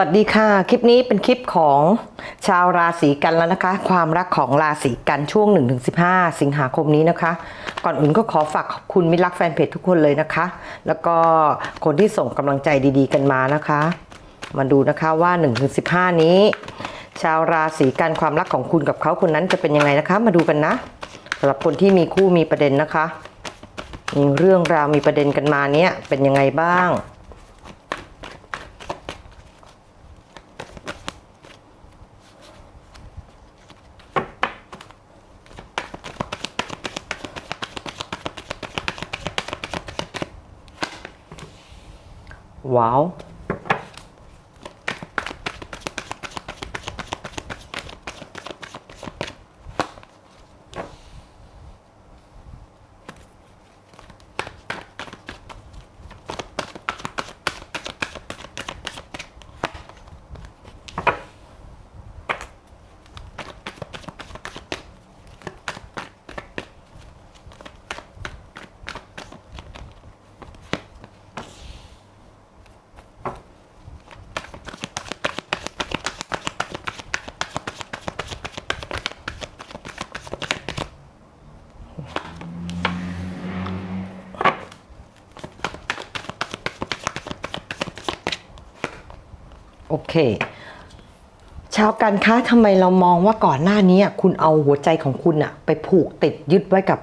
วัสดีค่ะ คลิปนี้เป็นคลิปของชาวราศีกันแล้วนะคะ ความรักของราศีกันช่วง 1-15 สิงหาคมนี้นะคะ ก่อนอื่นก็ขอฝากขอบคุณมิตรรักแฟนเพจทุกคนเลยนะคะ แล้วก็คนที่ส่งกำลังใจดีๆกันมานะคะ มาดูนะคะว่า 1-15 นี้ ชาวราศีกันความรักของคุณกับเขาคนนั้นจะเป็นยังไงนะคะ มาดูกันนะสำหรับคนที่มีคู่มีประเด็นนะคะมีเรื่องราวมีประเด็นกันมาเนี้ยเป็นยังไงบ้าง ว้ เคชาวกันค้าทำไมเรามองว่าก่อนหน้านี้คุณเอาหัวใจของคุณอะไปผูกติดยึดไว้กับ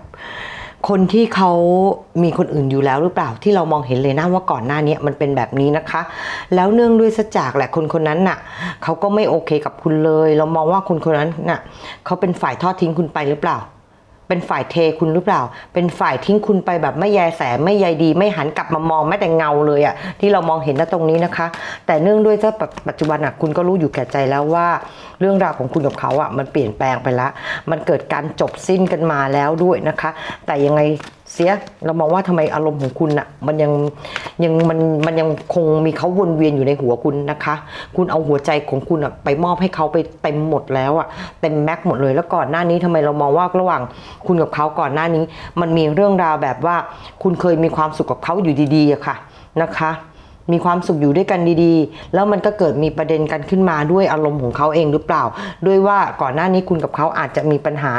คนที่เขามีคนอื่นอยู่แล้วหรือเปล่าที่เรามองเห็นเลยนะว่าก่อนหน้านี้มันเป็นแบบนี้นะคะ แล้วเนื่องด้วยสจากแหละคนคนนั้นน่ะเขาก็ไม่โอเคกับคุณเลย เรามองว่าคนคนนั้นน่ะเขาเป็นฝ่ายทอดทิ้งคุณไปหรือเปล่า เป็นฝ่ายเทคุณหรือเปล่า เป็นฝ่ายทิ้งคุณไปแบบไม่แยแสไม่ใยดี ไม่หันกลับมามองแม้แต่เงาเลยอะที่เรามองเห็นณตรงนี้นะคะ แต่เนื่องด้วยเจ้าปัจจุบันอะคุณก็รู้อยู่แก่ใจแล้วว่า เรื่องราวของคุณกับเขาอะมันเปลี่ยนแปลงไปละมันเกิดการจบสิ้นกันมาแล้วด้วยนะคะ แต่ยังไง เสียเรามองว่าทำไมอารมณ์ของคุณอะมันยังยังมันมันยังคงมีเขาวนเวียนอยู่ในหัวคุณนะคะ คุณเอาหัวใจของคุณอะไปมอบให้เขาไปเต็มหมดแล้วอะเต็มแม็กซ์หมดเลยแล้วก่อนหน้านี้ทำไมเรามองว่าระหว่างคุณกับเขาก่อนหน้านี้ มันมีเรื่องราวแบบว่า คุณเคยมีความสุขกับเขาอยู่ดีๆอะค่ะนะคะมีความสุขอยู่ด้วยกันดีๆ แล้วมันก็เกิดมีประเด็นกันขึ้นมาด้วยอารมณ์ของเขาเองหรือเปล่า ด้วยว่าก่อนหน้านี้คุณกับเขาอาจจะมีปัญหา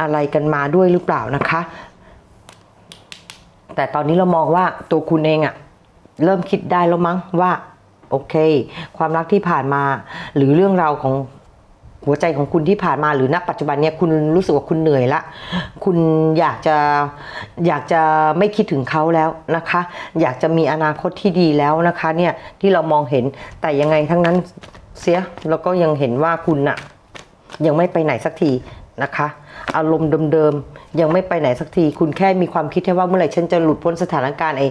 อะไรกันมาด้วยหรือเปล่านะคะ แต่ตอนนี้เรามองว่าตัวคุณเองอะเริ่มคิดได้แล้วมั้งว่า โอเค ความรักที่ผ่านมา หรือเรื่องราวของหัวใจของคุณที่ผ่านมาหรือณปัจจุบันเนี้ยคุณรู้สึกว่าคุณเหนื่อยละ คุณอยากจะอยากจะไม่คิดถึงเขาแล้วนะคะ อยากจะมีอนาคตที่ดีแล้วนะคะเนี่ยที่เรามองเห็นแต่ยังไงทั้งนั้นเสียแล้วก็ยังเห็นว่าคุณอะยังไม่ไปไหนสักทีนะคะ อารมณ์เดิมๆยังไม่ไปไหนสักที คุณแค่มีความคิดแค่ว่าเมื่อไหร่ฉันจะหลุดพ้นสถานการณ์ไอ้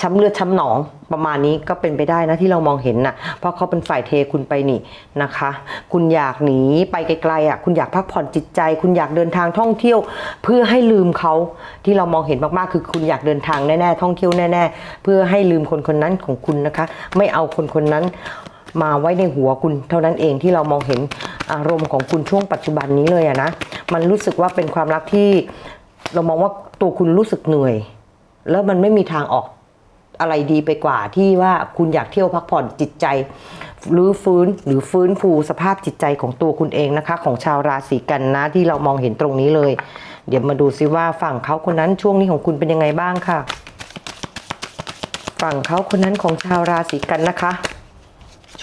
ช้ำเลือดช้ำหนองประมาณนี้ก็เป็นไปได้นะที่เรามองเห็นน่ะ เพราะเขาเป็นฝ่ายเทคุณไปนี่นะคะ คุณอยากหนีไปไกลๆอะคุณอยากพักผ่อนจิตใจ คุณอยากเดินทางท่องเที่ยว เพื่อให้ลืมเขาที่เรามองเห็นมากๆคือคุณอยากเดินทางแน่ๆท่องเที่ยวแน่ ๆ เพื่อให้ลืมคนคนนั้นของคุณนะคะ ไม่เอาคนคนนั้น มาไว้ในหัวคุณเท่านั้นเองที่เรามองเห็นอารมณ์ของคุณช่วงปัจจุบันนี้เลยอะนะ มันรู้สึกว่าเป็นความรักที่เรามองว่าตัวคุณรู้สึกเหนื่อย แล้วมันไม่มีทางออกอะไรดีไปกว่าที่ว่าคุณอยากเที่ยวพักผ่อนจิตใจหรือฟื้นหรือฟื้นฟูสภาพจิตใจของตัวคุณเองนะคะ ของชาวราศีกันนะที่เรามองเห็นตรงนี้เลย เดี๋ยวมาดูซิว่าฝั่งเขาคนนั้นช่วงนี้ของคุณเป็นยังไงบ้างค่ะ ฝั่งเขาคนนั้นของชาวราศีกันนะคะ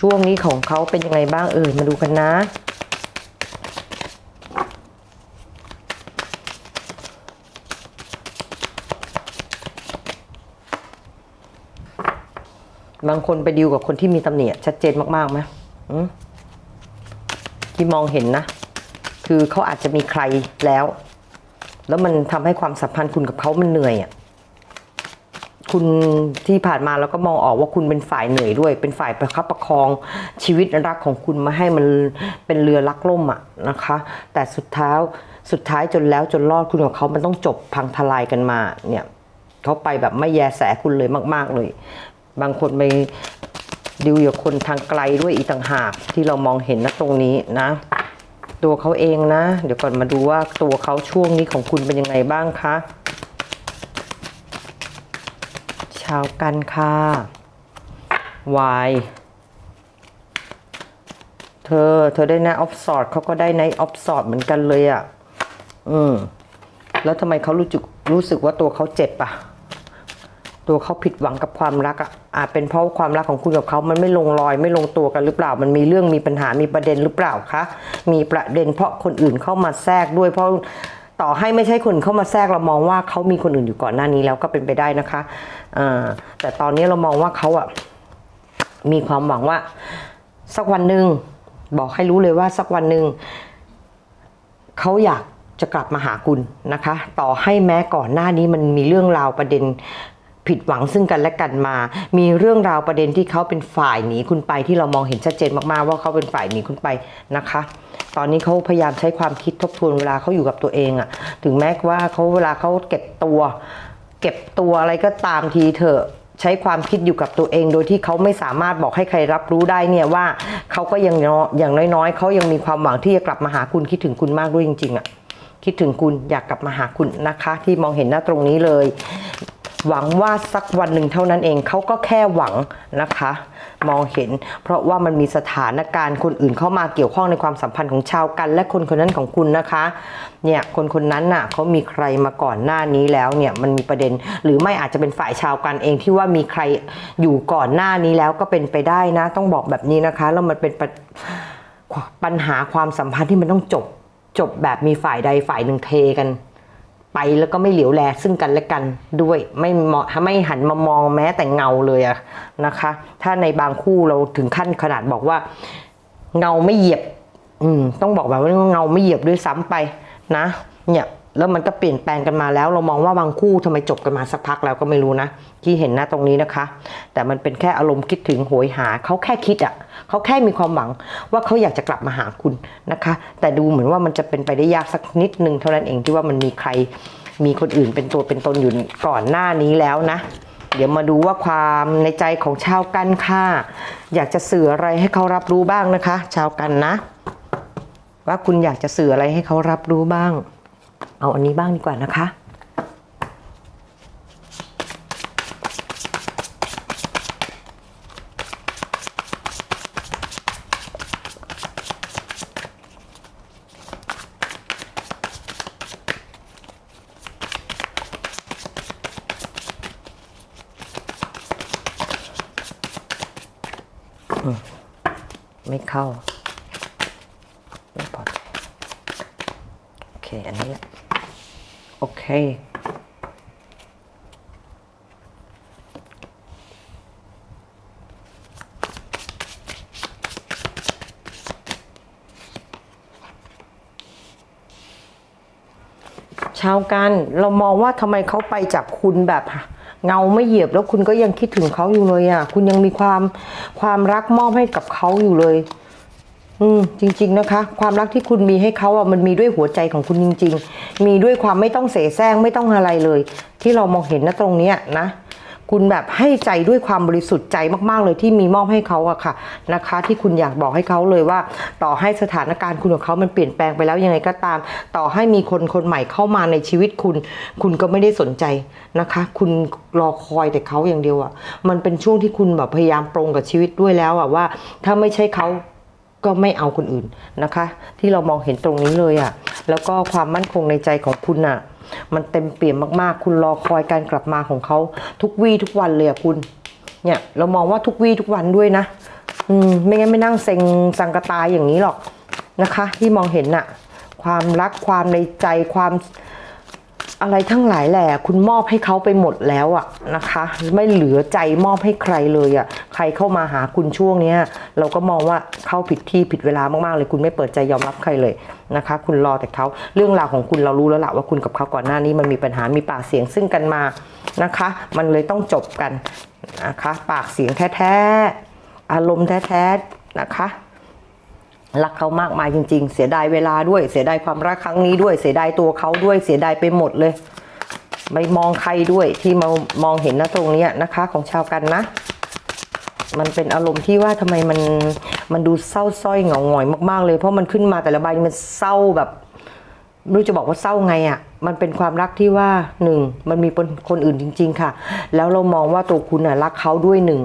ช่วงนี้ของเขาเป็นยังไงบ้างเอ่ยมาดูกันนะบางคนไปดิวกับคนที่มีตำหนิชัดเจนมากๆไหมที่มองเห็นนะ คือเขาอาจจะมีใครแล้ว แล้วมันทำให้ความสัมพันธ์คุณกับเขามันเหนื่อยอะ คุณที่ผ่านมาเราก็มองออกว่าคุณเป็นฝ่ายเหนื่อยด้วย เป็นฝ่ายประคับประคองชีวิตรักของคุณมาให้มันเป็นเรือลักล่มอะนะคะ แต่สุดท้ายสุดท้ายจนแล้วจนรอดคุณกับเขามันต้องจบพังทลายกันมาเนี่ยเขาไปแบบไม่แยแสคุณเลยมาก ๆ เลย บางคนไปดิวกับคนทางไกลด้วยอีกต่างหากที่เรามองเห็นนะตรงนี้นะ ตัวเขาเองนะ เดี๋ยวก่อนมาดูว่าตัวเขาช่วงนี้ของคุณเป็นยังไงบ้างคะ ชาวกันค่ะวายธอ เธอได้ไนออฟสอดเขาก็ได้ไนออฟสอดเหมือนกันเลยอะ่ะ อืม แล้วทำไมเขารู้สึกรู้สึกว่าตัวเขาเจ็บอะ่ะ ตัวเขาผิดหวังกับความรักอะ่ะ อาจเป็นเพราะความรักของคุณกับเขามันไม่ลงรอย ไม่ลงตัวกันหรือเปล่า มันมีเรื่องมีปัญหามีประเด็นหรือเปล่าคะ มีประเด็นเพราะคนอื่นเข้ามาแทรกด้วยเพราะต่อให้ไม่ใช่คนเข้ามาแทรกเรามองว่าเขามีคนอื่นอยู่ก่อนหน้านี้แล้วก็เป็นไปได้นะคะ แต่ตอนนี้เรามองว่าเขาอะมีความหวังว่า สักวันหนึ่งบอกให้รู้เลยว่าสักวันหนึ่งเขาอยากจะกลับมาหาคุณนะคะ ต่อให้แม้ก่อนหน้านี้มันมีเรื่องราวประเด็นผิดหวังซึ่งกันและกันมา มีเรื่องราวประเด็นที่เขาเป็นฝ่ายหนีคุณไปที่เรามองเห็นชัดเจนมากๆ ว่าเขาเป็นฝ่ายหนีคุณไปนะคะ ตอนนี้เขาพยายามใช้ความคิดทบทวนเวลาเขาอยู่กับตัวเองอะถึงแม้ว่าเขาเวลาเขาเก็บตัว เก็บตัวอะไรก็ตามทีเถอะใช้ความคิดอยู่กับตัวเอง โดยที่เขาไม่สามารถบอกให้ใครรับรู้ได้เนี่ยว่าเขาก็ยังน้อยอย่างน้อยๆเขายังมีความหวังที่จะกลับมาหาคุณคิดถึงคุณมากด้วยจริงๆอะคิดถึงคุณอยากกลับมาหาคุณนะคะ ที่มองเห็นหน้าตรงนี้เลย หวังว่าสักวันหนึ่งเท่านั้นเองเขาก็แค่หวังนะคะ มองเห็น เพราะว่ามันมีสถานการณ์คนอื่นเข้ามาเกี่ยวข้องในความสัมพันธ์ของชาวกัน และคนคนนั้นของคุณนะคะ เนี่ยคนคนนั้นน่ะเขามีใครมาก่อนหน้านี้แล้วเนี่ยมันมีประเด็น หรือไม่อาจจะเป็นฝ่ายชาวกันเองที่ว่ามีใครอยู่ก่อนหน้านี้แล้วก็เป็นไปได้นะ ต้องบอกแบบนี้นะคะแล้วมันเป็นปัญปัญหาความสัมพันธ์ที่มันต้องจบจบแบบมีฝ่ายใดฝ่ายหนึ่งเทกัน ไปแล้วก็ไม่เหลียวแลซึ่งกันและกันด้วยไม่มองไม่หันมามองแม้แต่เงาเลยอะนะคะ ถ้าในบางคู่เราถึงขั้นขนาดบอกว่า เงาไม่เหยียบ อืมต้องบอกแบบว่าเงาไม่เหยียบด้วยซ้ำไปนะ เนี่ยแล้วมันก็เปลี่ยนแปลงกันมาแล้ว เรามองว่าบางคู่ทำไมจบกันมาสักพักแล้วก็ไม่รู้นะที่เห็นหน้าตรงนี้นะคะ แต่มันเป็นแค่อารมณ์คิดถึงโหยหาเขาแค่คิดอะ่ะ เขาแค่มีความหวังว่าเขาอยากจะกลับมาหาคุณนะคะ แต่ดูเหมือนว่ามันจะเป็นไปได้ยากสักนิดนึงเท่านั้นเองที่ว่ามันมีใครมีคนอื่นเป็นตัวเป็นตนอยู่ก่อนหน้านี้แล้วนะ เดี๋ยวมาดูว่าความในใจของชาวกันค่ะอยากจะสื่ออะไรให้เขารับรู้บ้างนะคะ ชาวกันนะ ว่าคุณอยากจะสื่ออะไรให้เขารับรู้บ้าง เอาอันนี้บ้างดีกว่านะคะ ไม่เข้า ไม่พอใจโอเค อันนี้แหละ โอเค ชาวกันเรามองว่าทำไมเขาไปจากคุณแบบเงาไม่เหยียบแล้วคุณก็ยังคิดถึงเขาอยู่เลยอะ คุณยังมีความความรักมอบให้กับเขาอยู่เลย อืมจริง ๆนะคะ ความรักที่คุณมีให้เขาอะมันมีด้วยหัวใจของคุณจริง ๆ มีด้วยความไม่ต้องเสแสร้งไม่ต้องอะไรเลย ที่เรามองเห็นนะตรงเนี้ยนะ คุณแบบให้ใจด้วยความบริสุทธิ์ใจมากๆเลยที่มีมอบให้เขาอะค่ะนะคะ ที่คุณอยากบอกให้เขาเลยว่า ต่อให้สถานการณ์คุณกับเขามันเปลี่ยนแปลงไปแล้วยังไงก็ตาม ต่อให้มีคนคนใหม่เข้ามาในชีวิตคุณ คุณก็ไม่ได้สนใจนะคะ คุณรอคอยแต่เขาอย่างเดียวอะมันเป็นช่วงที่คุณแบบพยายามปรงกับชีวิตด้วยแล้วอะว่า ถ้าไม่ใช่เขาก็ไม่เอาคนอื่นนะคะ ที่เรามองเห็นตรงนี้เลยอะแล้วก็ความมั่นคงในใจของคุณอะ มันเต็มเปี่ยมมากๆ คุณรอคอยการกลับมาของเขาทุกวี่ทุกวันเลยอะคุณ เนี่ย เรามองว่าทุกวี่ทุกวันด้วยนะ อืม ไม่งั้นไม่นั่งเซ็งสังกตายอย่างนี้หรอกนะคะ ที่มองเห็นอะความรักความในใจความ อะไรทั้งหลายแหละคุณมอบให้เขาไปหมดแล้วอะนะคะ ไม่เหลือใจมอบให้ใครเลยอะใครเข้ามาหาคุณช่วงเนี้ยเราก็มองว่าเข้าผิดที่ผิดเวลามากๆเลย คุณไม่เปิดใจยอมรับใครเลยนะคะ คุณรอแต่เขาเรื่องราวของคุณเรารู้แล้วละว่าคุณกับเขาก่อนหน้านี้มันมีปัญหามีปากเสียงซึ่งกันมานะคะ มันเลยต้องจบกันนะคะ ปากเสียงแท้ๆอารมณ์แท้ๆนะคะ รักเขามากมายจริง ๆ เสียดายเวลาด้วย เสียดายความรักครั้งนี้ด้วย เสียดายตัวเขาด้วย เสียดายไปหมดเลย ไม่มองใครด้วยที่มามองเห็นนะตรงนี้นะคะของชาวกันนะ มันเป็นอารมณ์ที่ว่าทำไมมันมันดูเศร้าส้อยเหงาหงอยมากๆเลย เพราะมันขึ้นมาแต่ละใบมันเศร้าแบบ ไม่รู้จะบอกว่าเศร้าไงอะ่ะ มันเป็นความรักที่ว่าหนึ่งมันมีคนคนอื่นจริง ๆ ค่ะ แล้วเรามองว่าตัวคุณอะรักเขาด้วยหนึ่ง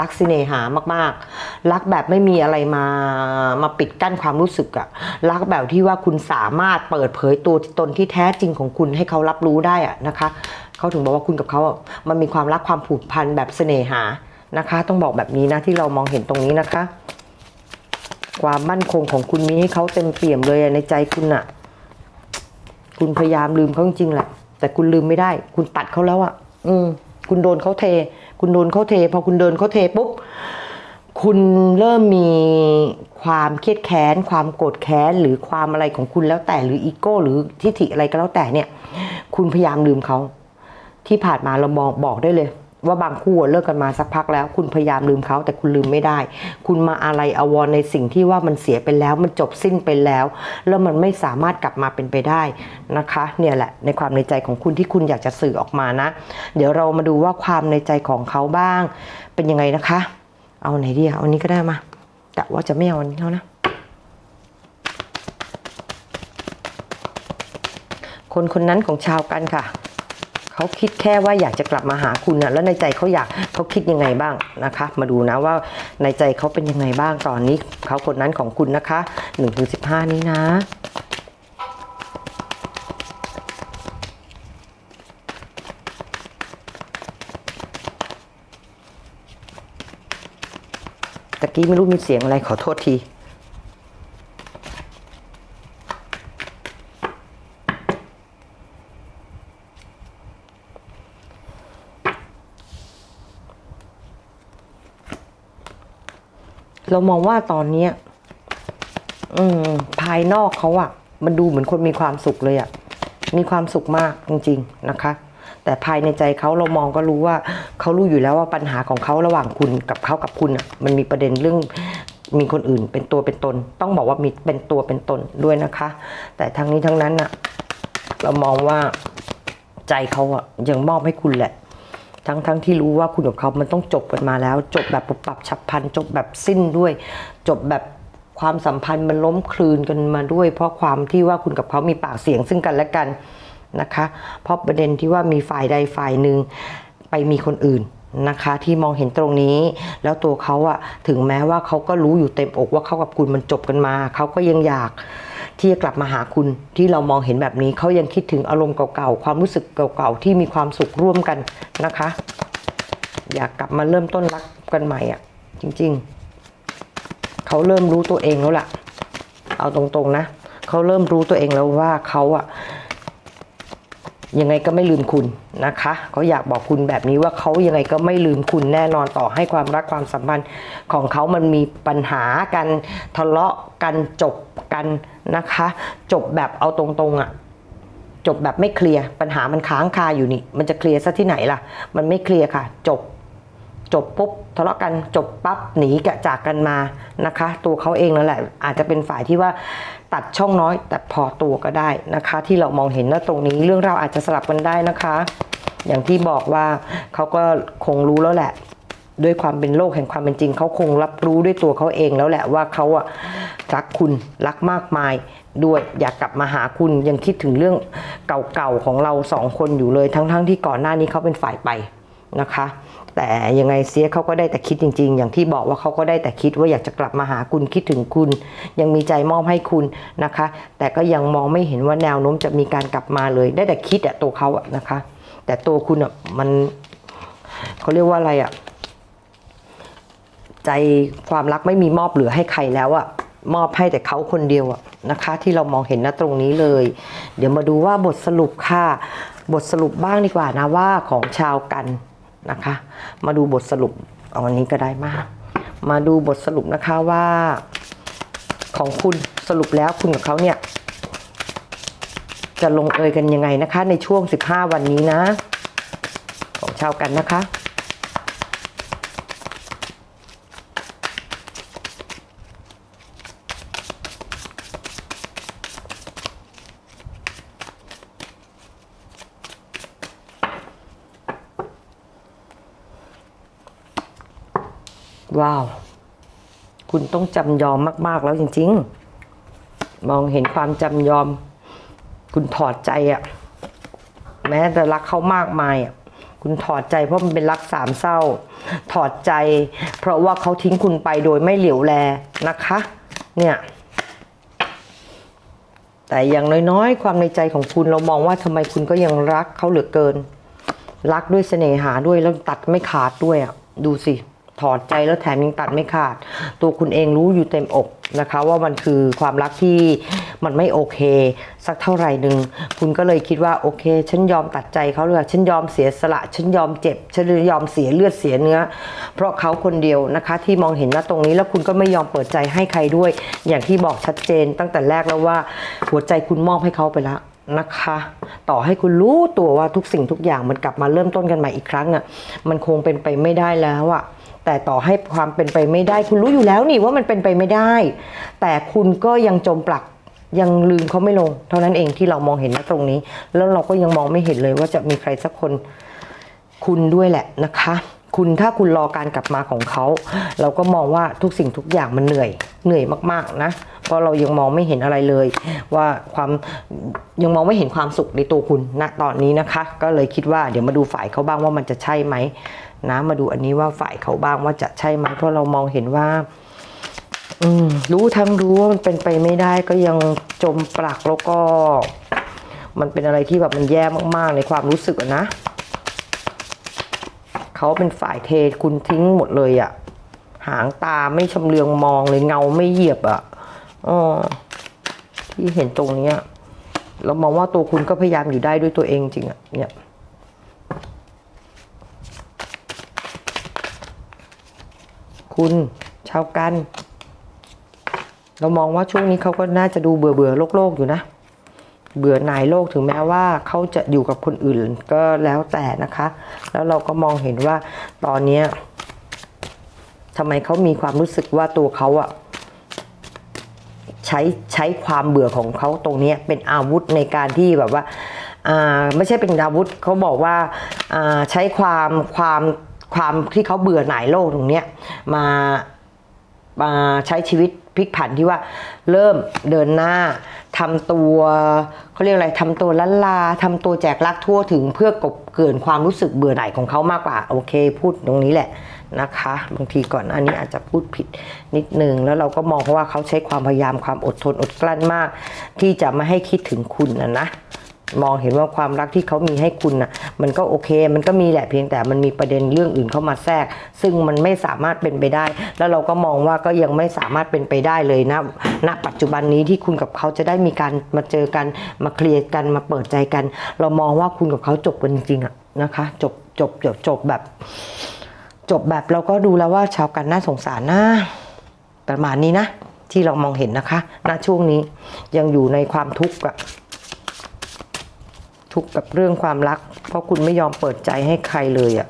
รักสิเนหามากๆ รักแบบไม่มีอะไรมามาปิดกั้นความรู้สึกอะรักแบบที่ว่าคุณสามารถเปิดเผยตัวตนที่แท้จริงของคุณให้เขารับรู้ได้อะนะคะเขาถึงบอกว่าคุณกับเขาอะมันมีความรักความผูกพันแบบเสน่หานะคะ ต้องบอกแบบนี้นะที่เรามองเห็นตรงนี้นะคะ ความมั่นคงของคุณมีให้เขาเต็มเปี่ยมเลยในใจคุณอะ คุณพยายามลืมเขาจริงๆแหละ แต่คุณลืมไม่ได้ คุณตัดเขาแล้วอะ่ะ อืม คุณโดนเขาเท คุณโดนเขาเท พอคุณเดินเขาเทปุ๊บคุณเริ่มมีความเครียดแค้น ความโกรธแค้น หรือความอะไรของคุณแล้วแต่หรืออีโก้หรือทิฐิอะไรก็แล้วแต่เนี่ย คุณพยายามลืมเขา ที่ผ่านมาเรามองบอกได้เลย ว่าบางคู่เลิกกันมาสักพักแล้ว คุณพยายามลืมเขาแต่คุณลืมไม่ได้ คุณมาอะไรอวรในสิ่งที่ว่ามันเสียไปแล้ว มันจบสิ้นไปแล้ว แล้วมันไม่สามารถกลับมาเป็นไปได้นะคะ เนี่ยแหละในความในใจของคุณที่คุณอยากจะสื่อออกมานะ เดี๋ยวเรามาดูว่าความในใจของเขาบ้าง เป็นยังไงนะคะ เอาไหนดีอะเอาอันนี้ก็ได้มาแต่ว่าจะไม่เอาอันนี้แล้วนะคนคนนั้นของชาวกันค่ะ เขาคิดแค่ว่าอยากจะกลับมาหาคุณนะแล้วในใจเขาอยากเขาคิดยังไงบ้างนะคะ มาดูนะว่าในใจเขาเป็นยังไงบ้างตอนนี้เขาคนนั้นของคุณนะคะ1นถึงสินี้นะตะกี้ไม่รู้มีเสียงอะไรขอโทษที เรามองว่าตอนเนี้ยอืม ภายนอกเขาอะมันดูเหมือนคนมีความสุขเลยอะมีความสุขมากจริง ๆนะคะ แต่ภายในใจเขาเรามองก็รู้ว่าเขารู้อยู่แล้วว่าปัญหาของเขาระหว่างคุณกับเขากับคุณอะมันมีประเด็นเรื่องมีคนอื่นเป็นตัวเป็นตน ต้องบอกว่ามีเป็นตัวเป็นตนด้วยนะคะ แต่ทั้งนี้ทั้งนั้นอะเรามองว่าใจเขาอะยังมอบให้คุณแหละ ทั้งทั้งที่รู้ว่าคุณกับเขามันต้องจบกันมาแล้ว จบแบบปรับฉับพลันจบแบบสิ้นด้วย จบแบบความสัมพันธ์มันล้มคลืนกันมาด้วย เพราะความที่ว่าคุณกับเขามีปากเสียงซึ่งกันและกันนะคะ เพราะประเด็นที่ว่ามีฝ่ายใดฝ่ายหนึ่งไปมีคนอื่นนะคะ ที่มองเห็นตรงนี้ แล้วตัวเขาอะถึงแม้ว่าเขาก็รู้อยู่เต็มอกว่าเขากับคุณมันจบกันมาเขาก็ยังอยาก ที่จะกลับมาหาคุณที่เรามองเห็นแบบนี้เขายังคิดถึงอารมณ์เก่าๆ ความรู้สึกเก่าๆ ที่มีความสุขร่วมกันนะคะ อยากกลับมาเริ่มต้นรักกันใหม่อะ จริงๆ เขาเริ่มรู้ตัวเองแล้วล่ะ เอาตรงๆนะ เขาเริ่มรู้ตัวเองแล้วว่าเขาอะ ยังไงก็ไม่ลืมคุณนะคะเขาอยากบอกคุณแบบนี้ว่าเขายังไงก็ไม่ลืมคุณแน่นอนต่อให้ความรักความสัมพันธ์ของเขามันมีปัญหากันทะเลาะกันจบกันนะคะ จบแบบเอาตรงๆอะ่ะจบแบบไม่เคลียร์ปัญหามันค้างคาอยู่นี่ มันจะเคลียร์ซะที่ไหนล่ะ มันไม่เคลียร์ค่ะ จบ จบปุ๊บทะเลาะกันจบปั๊บหนีกะจากกันมานะคะ ตัวเขาเองนั่นแหละ อาจจะเป็นฝ่ายที่ว่า ตัดช่องน้อย แต่พอตัวก็ได้นะคะ ที่เรามองเห็นว่าตรงนี้เรื่องเราอาจจะสลับกันได้นะคะ อย่างที่บอกว่าเขาก็คงรู้แล้วแหละ ด้วยความเป็นโลกแห่งความเป็นจริง เขาคงรับรู้ด้วยตัวเขาเองแล้วแหละว่าเขาอะรักคุณรักมากมายด้วยอยากกลับมาหาคุณยังคิดถึงเรื่องเก่าๆของเราสองคนอยู่เลยทั้งๆทที่ก่อนหน้านี้เขาเป็นฝ่ายไปนะคะ แต่ยังไงเสียเขาก็ได้แต่คิดจริง ๆ อย่างที่บอกว่าเขาก็ได้แต่คิดว่าอยากจะกลับมาหาคุณคิดถึงคุณ ยังมีใจมอบให้คุณนะคะ แต่ก็ยังมองไม่เห็นว่าแนวโน้มจะมีการกลับมาเลย ได้แต่คิดอะตัวเขาอะนะคะ แต่ตัวคุณอะมันเขาเรียกว่าอะไรอะใจความรักไม่มีมอบเหลือให้ใครแล้วอะมอบให้แต่เขาคนเดียวอะนะคะ ที่เรามองเห็นนะตรงนี้เลย เดี๋ยวมาดูว่าบทสรุปค่ะ บทสรุปบ้างดีกว่านะว่าของชาวกัน นะคะ มาดูบทสรุปเอาอันนี้ก็ได้มาก มาดูบทสรุปนะคะว่า ของคุณสรุปแล้วคุณกับเขาเนี่ย จะลงเอยกันยังไงนะคะ ในช่วง 15 วันนี้นะ ของชาวกันนะคะ ว้าว คุณต้องจำยอมมาก ๆ แล้วจริง ๆ มองเห็นความจำยอม คุณถอดใจอะแม้แต่รักเขามากมายอะคุณถอดใจเพราะมันเป็นรักสามเศร้า ถอดใจ เพราะว่าเขาทิ้งคุณไปโดยไม่เหลียวแลนะคะ เนี่ย แต่อย่างน้อยๆ ความในใจของคุณเรามองว่าทำไมคุณก็ยังรักเขาเหลือเกิน รักด้วยเสน่หาด้วยแล้วตัดไม่ขาดด้วยอะ ดูสิ ถอดใจแล้วแถมยังตัดไม่ขาด ตัวคุณเองรู้อยู่เต็มอกนะคะ ว่ามันคือความรักที่มันไม่โอเค สักเท่าไหร่หนึ่งคุณก็เลยคิดว่าโอเค ฉันยอมตัดใจเขาเลยฉันยอมเสียสละ ฉันยอมเจ็บ ฉันยอมเสียเลือดเสียเนื้อ เพราะเขาคนเดียวนะคะที่มองเห็นว่าตรงนี้แล้วคุณก็ไม่ยอมเปิดใจให้ใครด้วย อย่างที่บอกชัดเจนตั้งแต่แรกแล้วว่าหัวใจคุณมอบให้เขาไปแล้วนะคะ ต่อให้คุณรู้ตัวว่าทุกสิ่งทุกอย่างมันกลับมาเริ่มต้นกันใหม่อีกครั้งอะมันคงเป็นไปไม่ได้แล้วอะ แต่ต่อให้ความเป็นไปไม่ได้ คุณรู้อยู่แล้วนี่ว่ามันเป็นไปไม่ได้ แต่คุณก็ยังจมปลักยังลืมเขาไม่ลง เท่านั้นเองที่เรามองเห็นณตรงนี้ แล้วเราก็ยังมองไม่เห็นเลยว่าจะมีใครสักคนคุณด้วยแหละนะคะ คุณถ้าคุณรอการกลับมาของเขา เราก็มองว่าทุกสิ่งทุกอย่างมันเหนื่อยเหนื่อยมากๆนะเพราะเรายังมองไม่เห็นอะไรเลย ว่าความยังมองไม่เห็นความสุขในตัวคุณณตอนนี้นะคะ ก็เลยคิดว่าเดี๋ยวมาดูฝ่ายเขาบ้างว่ามันจะใช่ไหม นะมาดูอันนี้ว่าฝ่ายเขาบ้างว่าจะใช่ไหมเพราะเรามองเห็นว่า อืมรู้ทั้งรู้ว่ามันเป็นไปไม่ได้ก็ยังจมปลักแล้วก็ มันเป็นอะไรที่แบบมันแย่มากๆ ในความรู้สึกนะเขาเป็นฝ่ายเทคุณทิ้งหมดเลยอะหางตาไม่ชำเลืองมองเลยเงาไม่เหยียบอะอ๋อที่เห็นตรงเนี้ยเรามองว่าตัวคุณก็พยายามอยู่ได้ด้วยตัวเองจริงอะเนี่ย คุณชาวกัน เรามองว่าช่วงนี้เขาก็น่าจะดูเบื่อเบื่อโลกโลกอยู่นะ เบื่อหน่ายโลกถึงแม้ว่าเขาจะอยู่กับคนอื่นก็แล้วแต่นะคะ แล้วเราก็มองเห็นว่าตอนนี้ทำไมเขามีความรู้สึกว่าตัวเขาอะใช้ใช้ความเบื่อของเขาตรงนี้เป็นอาวุธในการที่แบบว่าไม่ใช่เป็นอาวุธเขาบอกว่าใช้ความความ ความที่เขาเบื่อหน่ายโลกตรงเนี้ยมามาใช้ชีวิตพลิกผันที่ว่าเริ่มเดินหน้าทำตัวเขาเรียกอะไรทำตัวล้านลาทำตัวแจกลักทั่วถึงเพื่อกบเกินความรู้สึกเบื่อหน่ายของเขามากกว่า โอเค พูดตรงนี้แหละนะคะ บางทีก่อนอันนี้อาจจะพูดผิดนิดนึง แล้วเราก็มองเพราะว่าเขาใช้ความพยายามความอดทนอดกลั้นมาก ที่จะไม่ให้คิดถึงคุณนะนะ มองเห็นว่าความรักที่เขามีให้คุณน่ะมันก็โอเค มันก็มีแหละเพียงแต่มันมีประเด็นเรื่องอื่นเข้ามาแทรก ซึ่งมันไม่สามารถเป็นไปได้ แล้วเราก็มองว่าก็ยังไม่สามารถเป็นไปได้เลยนะณปัจจุบันนี้ที่คุณกับเขาจะได้มีการมาเจอกันมาเคลียร์กันมาเปิดใจกัน เรามองว่าคุณกับเขาจบกันจริงๆอะนะคะจบจบจบจบแบบ จบแบบเราก็ดูแล้วว่าชาวกันน่าสงสารนะประมาณนี้นะ ที่เรามองเห็นนะคะณช่วงนี้ยังอยู่ในความทุกข์อะ ทุกข์กับเรื่องความรัก เพราะคุณไม่ยอมเปิดใจให้ใครเลยอะ่ะ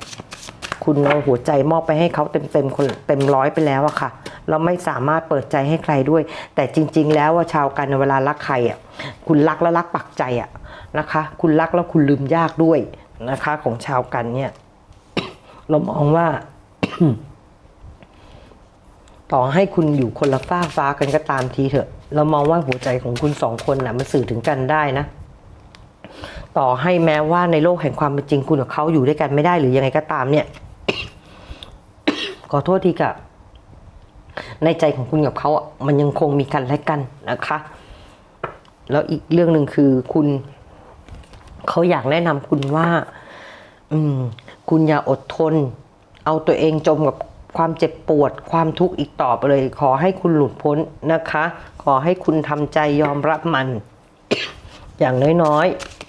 คุณเอาหัวใจมอบไปให้เขาเต็มเต็มๆคนเต็มร้อยไปแล้วอะค่ะเราไม่สามารถเปิดใจให้ใครด้วย แต่จริง ๆ แล้วว่าชาวกันเวลารักใครอะ่ะคุณรักแล้วรักปักใจอะ่ะนะคะ คุณรักแล้วคุณลืมยากด้วยนะคะ ของชาวกันเนี่ยเรามองว่า ต่อให้คุณอยู่คนละฟ้าฟ้ากันก็ตามทีเถอะ เรามองว่าหัวใจของคุณสองคนนะ่ะมันสื่อถึงกันได้นะ ต่อให้แม้ว่าในโลกแห่งความเป็นจริงคุณกับเขาอยู่ด้วยกันไม่ได้หรือยังไงก็ตามเนี่ย ขอโทษทีกับในใจของคุณกับเขาอะมันยังคงมีกันและกันนะคะ แล้วอีกเรื่องหนึ่งคือคุณเขาอยากแนะนำคุณว่า อืม คุณอย่าอดทน เอาตัวเองจมกับความเจ็บปวด ความทุกข์อีกต่อไปเลย ขอให้คุณหลุดพ้นนะคะ ขอให้คุณทำใจยอมรับมัน อย่างน้อยๆ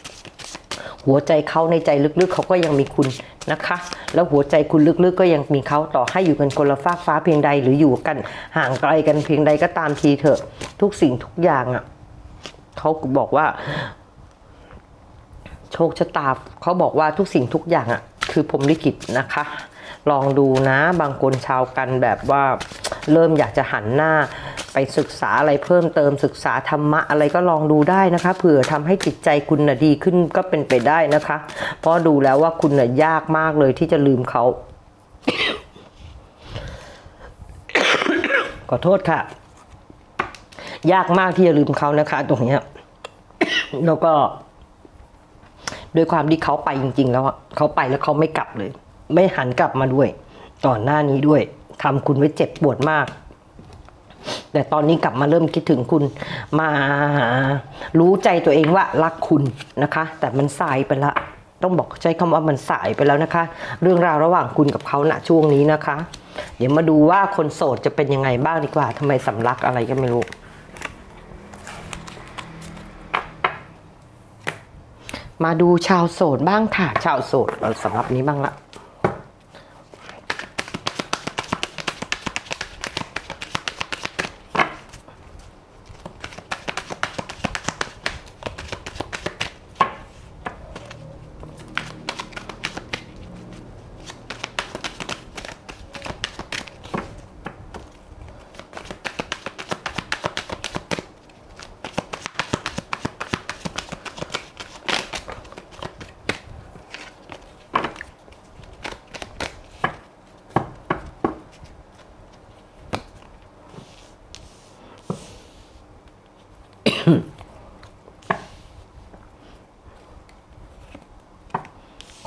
หัวใจเขาในใจลึกๆ เขาก็ยังมีคุณนะคะ แล้วหัวใจคุณลึกๆ ก็ยังมีเขาต่อให้อยู่กันคนละฟากฟ้าเพียงใดหรืออยู่กันห่างไกลกันเพียงใดก็ตามทีเถอะ ทุกสิ่งทุกอย่างอะเขาบอกว่า โชคชะตาเขาบอกว่าทุกสิ่งทุกอย่างอะ คือผมลิขิตนะคะ ลองดูนะ บางคนชาวกันแบบว่าเริ่มอยากจะหันหน้าไปศึกษาอะไรเพิ่มเติมศึกษาธรรมะอะไรก็ลองดูได้นะคะเผื่อทำให้จิตใจคุณน่ะดีขึ้นก็เป็นไปได้นะคะ เพราะดูแล้วว่าคุณน่ะยากมากเลยที่จะลืมเขา ขอโทษค่ะ ยากมากที่จะลืมเขานะคะ ตรงเนี้ยแล้วก็ ด้วยความที่เขาไปจริง ๆ แล้วอะเขาไปแล้วเขาไม่กลับเลย ไม่หันกลับมาด้วย ก่อนหน้านี้ด้วยทำคุณไว้เจ็บปวดมาก แต่ตอนนี้กลับมาเริ่มคิดถึงคุณ มารู้ใจตัวเองว่ารักคุณนะคะ แต่มันสายไปละ ต้องบอกใช้คำว่ามันสายไปแล้วนะคะ เรื่องราวระหว่างคุณกับเขาณช่วงนี้นะคะ เดี๋ยวมาดูว่าคนโสดจะเป็นยังไงบ้างดีกว่าทำไมสำลักอะไรก็ไม่รู้มาดูชาวโสดบ้างค่ะ ชาวโสดเอาสำหรับนี้บ้างละ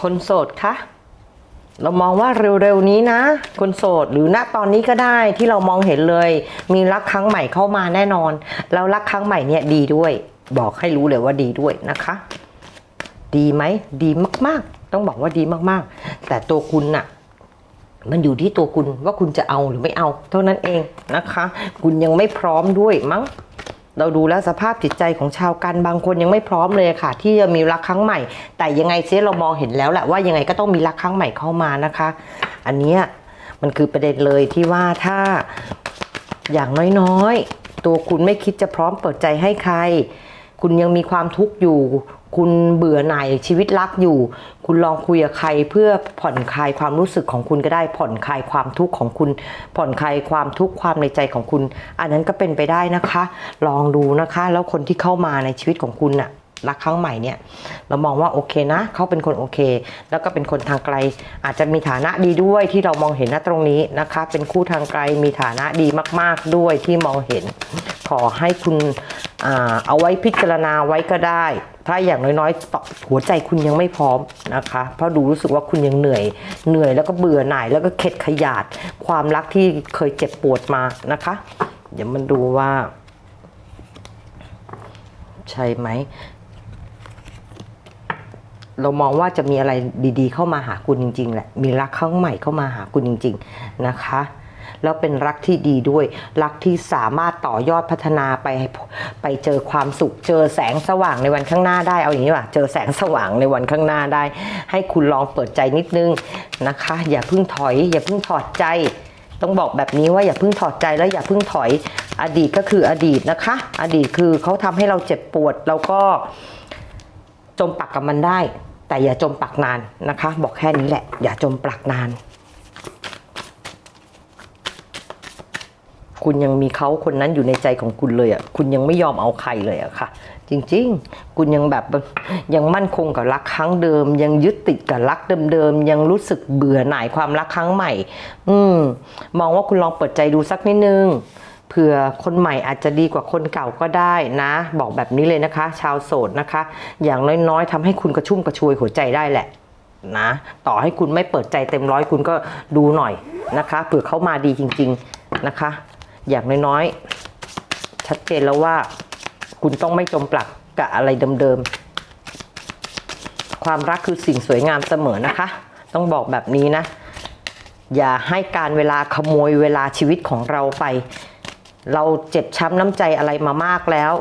คนโสดคะเรามองว่าเร็วๆนี้นะ คนโสดหรือณตอนนี้ก็ได้ที่เรามองเห็นเลย มีรักครั้งใหม่เข้ามาแน่นอน แล้วรักครั้งใหม่เนี่ยดีด้วย บอกให้รู้เลยว่าดีด้วยนะคะ ดีไหมดีมากๆ ต้องบอกว่าดีมากๆ แต่ตัวคุณน่ะ มันอยู่ที่ตัวคุณว่าคุณจะเอาหรือไม่เอา เท่านั้นเองนะคะ คุณยังไม่พร้อมด้วยมั้ง เราดูแล้วสภาพจิตใจของชาวกันบางคนยังไม่พร้อมเลยค่ะ ที่จะมีรักครั้งใหม่ แต่ยังไงเสียเรามองเห็นแล้วแหละว่ายังไงก็ต้องมีรักครั้งใหม่เข้ามานะคะ อันนี้มันคือประเด็นเลยที่ว่าถ้าอย่างน้อยๆ ตัวคุณไม่คิดจะพร้อมเปิดใจให้ใคร คุณยังมีความทุกข์อยู่ คุณเบื่อหน่ายชีวิตรักอยู่ คุณลองคุยกับใครเพื่อผ่อนคลายความรู้สึกของคุณก็ได้ผ่อนคลายความทุกข์ของคุณ ผ่อนคลายความทุกข์ความในใจของคุณ อันนั้นก็เป็นไปได้นะคะ ลองดูนะคะ แล้วคนที่เข้ามาในชีวิตของคุณน่ะรักครั้งใหม่เนี่ยเรามองว่าโอเคนะ เขาเป็นคนโอเค แล้วก็เป็นคนทางไกล อาจจะมีฐานะดีด้วยที่เรามองเห็นณตรงนี้นะคะ เป็นคู่ทางไกลมีฐานะดีมาก ๆด้วยที่มองเห็น ขอให้คุณ เอาไว้พิจารณาไว้ก็ได้ ถ้าอย่างน้อยๆต่อหัวใจคุณยังไม่พร้อมนะคะ เพราะดูรู้สึกว่าคุณยังเหนื่อย เหนื่อยแล้วก็เบื่อหน่ายแล้วก็เข็ดขยาด ความรักที่เคยเจ็บปวดมานะคะ เดี๋ยวมันดูว่า ใช่ไหม เรามองว่าจะมีอะไรดีๆ เข้ามาหาคุณจริงๆแหละ มีรักครั้งใหม่เข้ามาหาคุณจริง ๆ นะคะ แล้วเป็นรักที่ดีด้วย รักที่สามารถต่อยอดพัฒนาไปไปเจอความสุข เจอแสงสว่างในวันข้างหน้าได้เอาอย่างนี้ว่าเจอแสงสว่างในวันข้างหน้าได้ ให้คุณลองเปิดใจนิดนึงนะคะ อย่าเพิ่งถอย อย่าเพิ่งถอดใจ ต้องบอกแบบนี้ว่าอย่าเพิ่งถอดใจแล้วอย่าเพิ่งถอยอดีตก็คืออดีตนะคะ อดีตคือเขาทำให้เราเจ็บปวดแล้วก็จมปักกับมันได้ แต่อย่าจมปักนานนะคะ บอกแค่นี้แหละ อย่าจมปักนาน คุณยังมีเขาคนนั้นอยู่ในใจของคุณเลยอะ คุณยังไม่ยอมเอาใครเลยอะค่ะ จริงๆ คุณยังแบบยังมั่นคงกับรักครั้งเดิม ยังยึดติดกับรักเดิมๆ ยังรู้สึกเบื่อหน่ายความรักครั้งใหม่ อืม มองว่าคุณลองเปิดใจดูสักนิดนึงเผื่อคนใหม่อาจจะดีกว่าคนเก่าก็ได้นะ บอกแบบนี้เลยนะคะ ชาวโสดนะคะ อย่างน้อยๆทำให้คุณกระชุ่มกระชวยหัวใจได้แหละนะ ต่อให้คุณไม่เปิดใจเต็มร้อยคุณก็ดูหน่อยนะคะเผื่อเขามาดีจริง ๆนะคะ อย่างน้อยๆ ชัดเจนแล้วว่าคุณต้องไม่จมปลักกับอะไรเดิมๆ ความรักคือสิ่งสวยงามเสมอนะคะ ต้องบอกแบบนี้นะ อย่าให้การเวลาขโมยเวลาชีวิตของเราไป เราเจ็บช้ำน้ำใจอะไรมามากแล้ว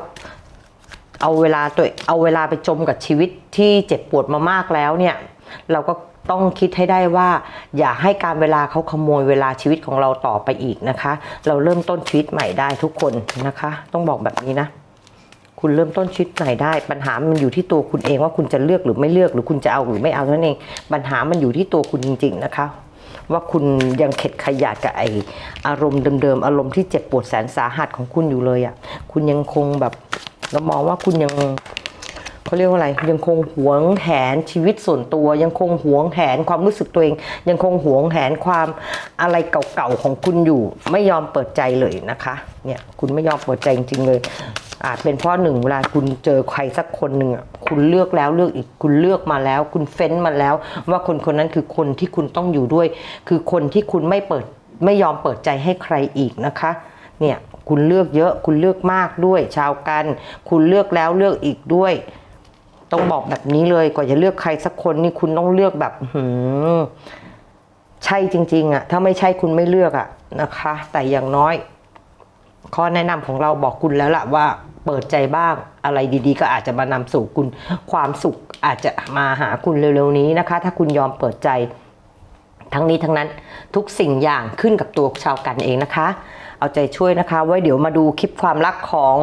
เอาเวลาตัวเอาเวลาไปจมกับชีวิตที่เจ็บปวดมามากแล้วเนี่ย เราก็ ต้องคิดให้ได้ว่า อย่าให้การเวลาเขาขโมยเวลาชีวิตของเราต่อไปอีกนะคะ เราเริ่มต้นชีวิตใหม่ได้ทุกคนนะคะ ต้องบอกแบบนี้นะ คุณเริ่มต้นชีวิตใหม่ได้ ปัญหามันอยู่ที่ตัวคุณเองว่าคุณจะเลือกหรือไม่เลือกหรือคุณจะเอาหรือไม่เอาเท่านั้นเองปัญหามันอยู่ที่ตัวคุณจริง ๆ นะคะว่าคุณยังเข็ดขยาดกับไออารมณ์เดิมๆ อารมณ์ที่เจ็บปวดแสนสาหัสของคุณอยู่เลยอะ่ะ คุณยังคงแบบเรามองว่าคุณยัง เขาเรียกว่าอะไร ยังคงหวงแหนชีวิตส่วนตัว ยังคงหวงแหนความรู้สึกตัวเอง ยังคงหวงแหนความอะไรเก่าๆของคุณอยู่ ไม่ยอมเปิดใจเลยนะคะเนี่ยคุณไม่ยอมเปิดใจจริงๆเลยอาจเป็นเพราะหนึ่งเวลาคุณเจอใครสักคนหนึ่งอะคุณเลือกแล้วเลือกอีกคุณเลือกมาแล้ว คุณเฟ้นมาแล้ว ว่าคนคนนั้นคือคนที่คุณต้องอยู่ด้วย คือคนที่คุณไม่เปิดไม่ยอมเปิดใจให้ใครอีกนะคะ เนี่ยคุณเลือกเยอะคุณเลือกมากด้วย ชาวกัน คุณเลือกแล้วเลือกอีกด้วย ต้องบอกแบบนี้เลยกว่าจะเลือกใครสักคนนี่คุณต้องเลือกแบบหืมใช่จริง ๆอะถ้าไม่ใช่คุณไม่เลือกอะนะคะ แต่อย่างน้อย ข้อแนะนำของเราบอกคุณแล้วล่ะว่าเปิดใจบ้างอะไรดีๆ ก็อาจจะมานำสู่คุณความสุขอาจจะมาหาคุณเร็วๆนี้นะคะ ถ้าคุณยอมเปิดใจ ทั้งนี้ทั้งนั้นทุกสิ่งอย่างขึ้นกับตัวชาวกันเองนะคะ เอาใจช่วยนะคะ ไว้เดี๋ยวมาดูคลิปความรักของ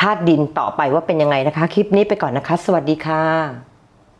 ธาตุดินต่อไปว่าเป็นยังไงนะคะ คลิปนี้ไปก่อนนะคะ สวัสดีค่ะ